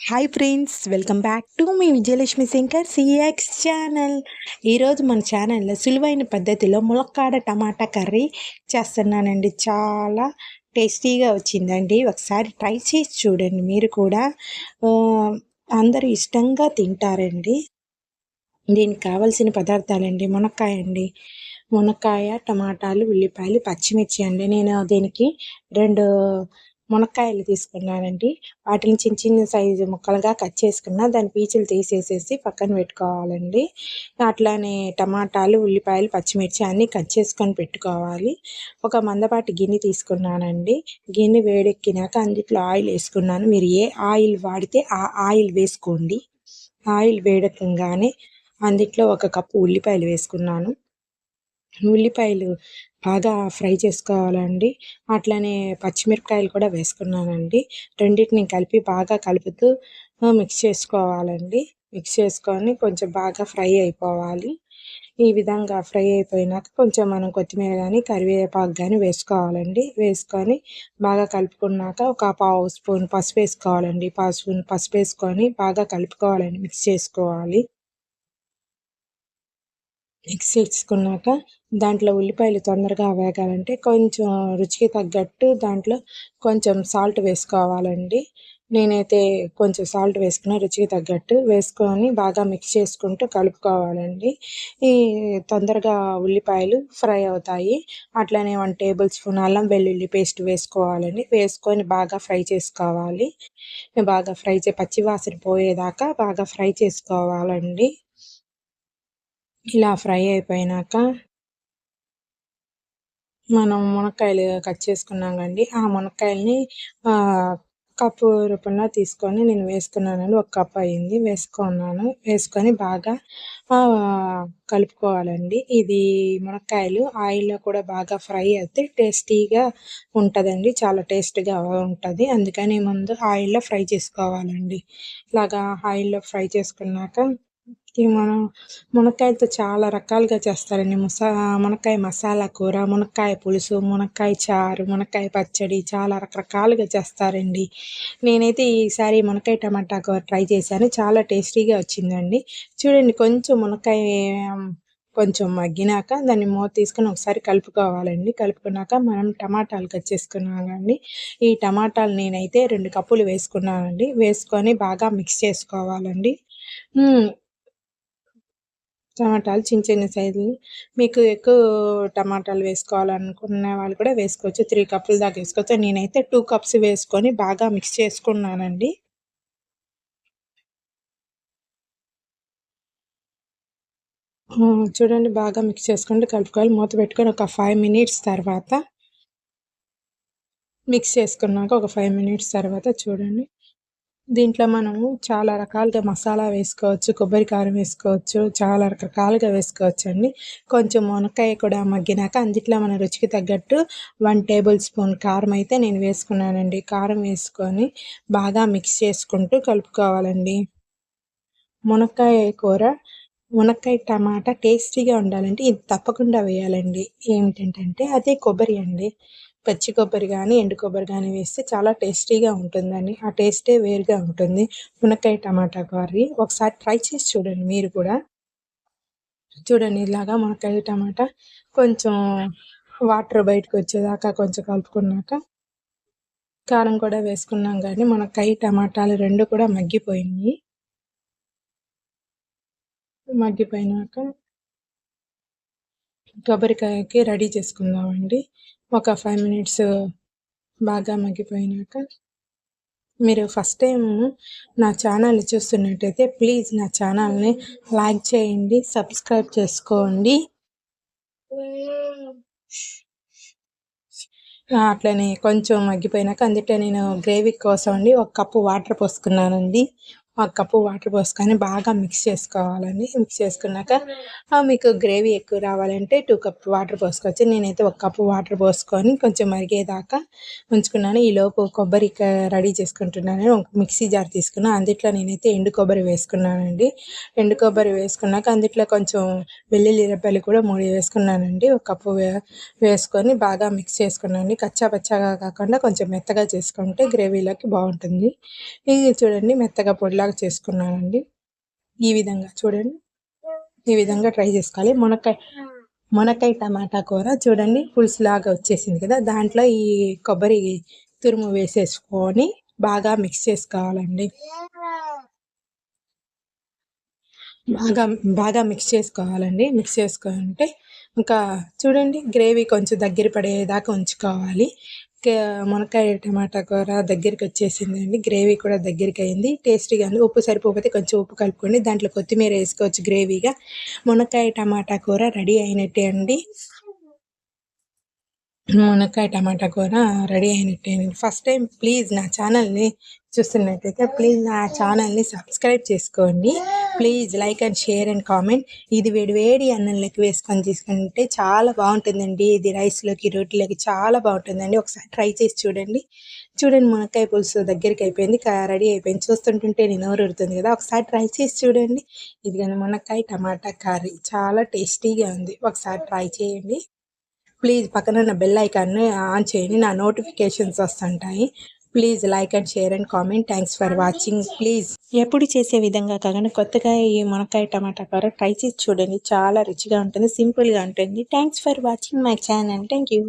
Hi friends welcome back to me Vijayalakshmi Shankar CX channel ఈరోజు మన ఛానల్లో సులువైన పద్ధతిలో ములక్కాడ టమాటా కర్రీ చేస్తున్నానండి. చాలా టేస్టీగా వచ్చిందండి. ఒకసారి ట్రై చేసి చూడండి. మీరు కూడా అందరూ ఇష్టంగా తింటారండి. దీనికి కావాల్సిన పదార్థాలండి. మునక్కాయ అండి. మునక్కాయ టమాటాలు ఉల్లిపాయలు పచ్చిమిర్చి అండి. నేను దీనికి రెండు మునక్కాయలు తీసుకున్నానండి. వాటిని చిన్న చిన్న సైజు ముక్కలుగా కట్ చేసుకున్న దాని పీచులు తీసేసేసి పక్కన పెట్టుకోవాలండి. అట్లానే టమాటాలు ఉల్లిపాయలు పచ్చిమిర్చి అన్నీ కట్ చేసుకొని పెట్టుకోవాలి. ఒక మందపాటి గిన్నె తీసుకున్నానండి. గిన్నె వేడెక్కినాక అందులో ఆయిల్ వేసుకున్నాను. మీరు ఏ ఆయిల్ వాడితే ఆ ఆయిల్ వేసుకోండి. ఆయిల్ వేడకంగానే అందుట్లో ఒక కప్పు ఉల్లిపాయలు వేసుకున్నాను. ఉల్లిపాయలు బాగా ఫ్రై చేసుకోవాలండి. అట్లనే పచ్చిమిరపకాయలు కూడా వేసుకున్నానండి. రెండింటిని కలిపి బాగా కలుపుతూ మిక్స్ చేసుకోవాలండి. మిక్స్ చేసుకొని కొంచెం బాగా ఫ్రై అయిపోవాలి. ఈ విధంగా ఫ్రై అయిపోయినాక కొంచెం మనం కొత్తిమీర కానీ కరివేపాకు కానీ వేసుకోవాలండి. వేసుకొని బాగా కలుపుకున్నాక ఒక పావు స్పూన్ పసుపు వేసుకోవాలండి. పావు స్పూన్ పసుపు వేసుకొని బాగా కలుపుకోవాలండి. మిక్స్ చేసుకోవాలి. మిక్స్ చేసుకున్నాక దాంట్లో ఉల్లిపాయలు తొందరగా వేగాలంటే కొంచెం రుచికి తగ్గట్టు దాంట్లో కొంచెం సాల్ట్ వేసుకోవాలండి. నేనైతే కొంచెం సాల్ట్ వేసుకున్న రుచికి తగ్గట్టు వేసుకొని బాగా మిక్స్ చేసుకుంటూ కలుపుకోవాలండి. ఈ తొందరగా ఉల్లిపాయలు ఫ్రై అవుతాయి. అట్లనే వన్ టేబుల్ స్పూన్ అల్లం వెల్లుల్లి పేస్ట్ వేసుకోవాలండి. వేసుకొని బాగా ఫ్రై చేసుకోవాలి. బాగా ఫ్రై చే పచ్చివాసన పోయేదాకా బాగా ఫ్రై చేసుకోవాలండి. ఇలా ఫ్రై అయిపోయినాక మనం మునక్కాయలు కట్ చేసుకున్నాం కండి ఆ మునక్కాయల్ని కప్పు రూపంలో తీసుకొని నేను వేసుకున్నానండి. ఒక కప్ అయింది. వేసుకున్నాను. వేసుకొని బాగా కలుపుకోవాలండి. ఇది మునక్కాయలు ఆయిల్లో కూడా బాగా ఫ్రై అయితే టేస్టీగా ఉంటుందండి. చాలా టేస్ట్గా ఉంటుంది. అందుకని ముందు ఆయిల్లో ఫ్రై చేసుకోవాలండి. ఇలాగా ఆయిల్లో ఫ్రై చేసుకున్నాక మనం మునక్కాయతో చాలా రకాలుగా చేస్తారండి. ముసా మునక్కాయ మసాలా కూర మునక్కాయ పులుసు మునక్కాయ చారు మునక్కాయ పచ్చడి చాలా రకరకాలుగా చేస్తారండి. నేనైతే ఈసారి మునక్కాయ టమాటా కూర ట్రై చేశాను. చాలా టేస్టీగా వచ్చిందండి. చూడండి కొంచెం మునక్కాయ కొంచెం మగ్గినాక దాన్ని మూత తీసుకొని ఒకసారి కలుపుకోవాలండి. కలుపుకున్నాక మనం టమాటాలు కట్ చేసుకున్నామండి. ఈ టమాటాలు నేనైతే రెండు కప్పులు వేసుకున్నానండి. వేసుకొని బాగా మిక్స్ చేసుకోవాలండి. టమాటాలు చిన్న చిన్న సైజులు. మీకు ఎక్కువ టమాటాలు వేసుకోవాలనుకున్న వాళ్ళు కూడా వేసుకోవచ్చు. త్రీ కప్పులు దాకా వేసుకోవచ్చు. నేనైతే టూ కప్స్ వేసుకొని బాగా మిక్స్ చేసుకున్నానండి. చూడండి బాగా మిక్స్ చేసుకుంటే కలుపుకోవాలి. మూత పెట్టుకొని ఒక ఫైవ్ మినిట్స్ తర్వాత మిక్స్ చేసుకున్నాక ఒక ఫైవ్ మినిట్స్ తర్వాత చూడండి. దీంట్లో మనము చాలా రకాలుగా మసాలా వేసుకోవచ్చు కొబ్బరి కారం వేసుకోవచ్చు చాలా రకరకాలుగా వేసుకోవచ్చు అండి కొంచెం మునక్కాయ కూడా మగ్గినాక అందుట్లో మన రుచికి తగ్గట్టు వన్ టేబుల్ స్పూన్ కారం అయితే నేను వేసుకున్నానండి. కారం వేసుకొని బాగా మిక్స్ చేసుకుంటూ కలుపుకోవాలండి. మునక్కాయ కూర మునక్కాయ టమాటా టేస్టీగా ఉండాలంటే ఇది తప్పకుండా వేయాలండి. ఏమిటంటే అదే కొబ్బరి అండి. పచ్చి కొబ్బరి కానీ ఎండు కొబ్బరి కానీ వేస్తే చాలా టేస్టీగా ఉంటుందండి. ఆ టేస్టే వేరుగా ఉంటుంది. మునక్కాయ టమాటా కర్రీ ఒకసారి ట్రై చేసి చూడండి మీరు కూడా. చూడండి ఇలాగా మునక్కాయ టమాటా కొంచెం వాటర్ బయటకు వచ్చేదాకా కొంచెం కలుపుకున్నాక కారం కూడా వేసుకున్నాం కానీ మునక్కాయ టమాటాలు రెండు కూడా మగ్గిపోయినాయి. మగ్గిపోయినాక కొబ్బరికాయకి రెడీ చేసుకుందామండి. ఒక ఫైవ్ మినిట్స్ బాగా మగ్గిపోయినాక మీరు ఫస్ట్ టైం నా ఛానల్ చూస్తున్నట్టయితే ప్లీజ్ నా ఛానల్ని లైక్ చేయండి సబ్స్క్రైబ్ చేసుకోండి. అట్లనే కొంచెం మగ్గిపోయినాక అందుకే నేను గ్రేవీ కోసం అండి ఒక కప్పు వాటర్ పోసుకున్నానండి. ఒక కప్పు వాటర్ పోసుకొని బాగా మిక్స్ చేసుకోవాలండి మిక్స్ చేసుకున్నాక మీకు గ్రేవీ ఎక్కువ రావాలంటే టూ కప్ వాటర్ పోసుకోవచ్చు. నేనైతే ఒక కప్పు వాటర్ పోసుకొని కొంచెం మరిగేదాకా ఉంచుకున్నాను. ఈ లోపు కొబ్బరి రెడీ చేసుకుంటున్నాను. ఒక మిక్సీ జార్ తీసుకున్నా అందుట్లో నేనైతే ఎండు కొబ్బరి వేసుకున్నానండి. ఎండు కొబ్బరి వేసుకున్నాక అందుట్లో కొంచెం వెల్లుల్లి రెబ్బలు కూడా మూడు వేసుకున్నానండి. ఒక కప్పు వేసుకొని బాగా మిక్స్ చేసుకున్నాను. కచ్చా పచ్చాగా కాకుండా కొంచెం మెత్తగా చేసుకుంటే గ్రేవీలోకి బాగుంటుంది. ఇది చూడండి మెత్తగా పొడిలాగా చేసుకున్నానండి. ఈ విధంగా చూడండి. ఈ విధంగా ట్రై చేసుకోవాలి. మునక్కాయ మునక్కాయ టమాటా కూర చూడండి. పులుసు లాగా వచ్చేసింది కదా. దాంట్లో ఈ కొబ్బరి తురుము వేసేసుకొని బాగా మిక్స్ చేసుకోవాలండి. బాగా బాగా మిక్స్ చేసుకోవాలండి. మిక్స్ చేసుకుంటే ఇంకా చూడండి గ్రేవీ కొంచెం దగ్గర పడేదాకా ఉంచుకోవాలి. మునక్కాయ టమాటా కూర దగ్గరికి వచ్చేసిందండి గ్రేవీ కూడా దగ్గరికి అయింది. టేస్టీగా ఉంది. ఉప్పు సరిపోతే కొంచెం ఉప్పు కలుపుకోండి. దాంట్లో కొత్తిమీర వేసుకోవచ్చు గ్రేవీగా. మునక్కాయ టమాటా కూర రెడీ అయినట్టే అండి. మునక్కాయ టమాటా కూర రెడీ అయినట్టేనండి ఫస్ట్ టైం ప్లీజ్ నా ఛానల్ని చూస్తున్నట్టయితే ప్లీజ్ నా ఛానల్ని సబ్స్క్రైబ్ చేసుకోండి. Please like and share and comment. ఇది వేడి వేడి అన్నంలోకి వేసుకొని తీసుకుంటే చాలా బాగుంటుందండి. ఇది రైస్లోకి రోటీలోకి చాలా బాగుంటుందండి. ఒకసారి ట్రై చేసి చూడండి. చూడండి మునక్కాయ పులుసు దగ్గరికి అయిపోయింది రెడీ అయిపోయింది. చూస్తుంటుంటే నేను నోరు ఊరుతుంది కదా. ఒకసారి ట్రై చేసి చూడండి. ఇది కానీ మునక్కాయ టమాటా కర్రీ. చాలా టేస్టీగా ఉంది. ఒకసారి ట్రై చేయండి. ప్లీజ్ పక్కన ఉన్న బెల్ ఐకాన్ని ఆన్ చేయండి. నా నోటిఫికేషన్స్ వస్తుంటాయి. Please like and share and comment. Thanks for watching. Please. ఎప్పుడు చేసే విధంగా కాకుండా కొత్తగా ఈ మునక్కాయ టమాటా కూర ట్రై చేసి చూడండి. చాలా రుచిగా ఉంటుంది సింపుల్గా ఉంటుంది. Thanks for watching my channel. Thank you.